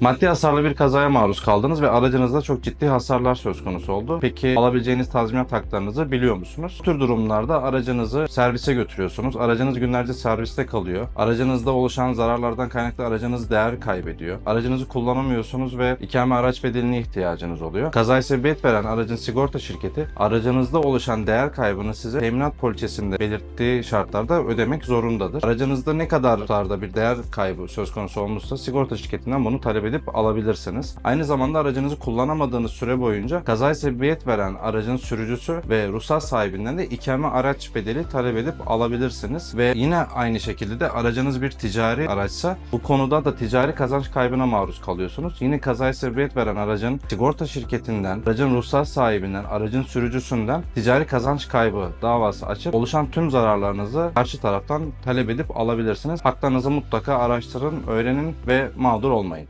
Maddi hasarlı bir kazaya maruz kaldınız ve aracınızda çok ciddi hasarlar söz konusu oldu. Peki alabileceğiniz tazminat haklarınızı biliyor musunuz? Bu tür durumlarda aracınızı servise götürüyorsunuz. Aracınız günlerce serviste kalıyor. Aracınızda oluşan zararlardan kaynaklı aracınız değer kaybediyor. Aracınızı kullanamıyorsunuz ve ikame araç bedeline ihtiyacınız oluyor. Kazaya sebebiyet veren aracın sigorta şirketi aracınızda oluşan değer kaybını size teminat poliçesinde belirttiği şartlarda ödemek zorundadır. Aracınızda ne kadar tutarda bir değer kaybı söz konusu olmuşsa sigorta şirketinden bunu talep edip alabilirsiniz. Aynı zamanda aracınızı kullanamadığınız süre boyunca kazaya sebebiyet veren aracın sürücüsü ve ruhsat sahibinden de ikame araç bedeli talep edip alabilirsiniz. Ve yine aynı şekilde de aracınız bir ticari araçsa bu konuda da ticari kazanç kaybına maruz kalıyorsunuz. Yine kazaya sebebiyet veren aracın sigorta şirketinden, aracın ruhsat sahibinden, aracın sürücüsünden ticari kazanç kaybı davası açıp oluşan tüm zararlarınızı karşı taraftan talep edip alabilirsiniz. Haklarınızı mutlaka araştırın, öğrenin ve mağdur olmayın.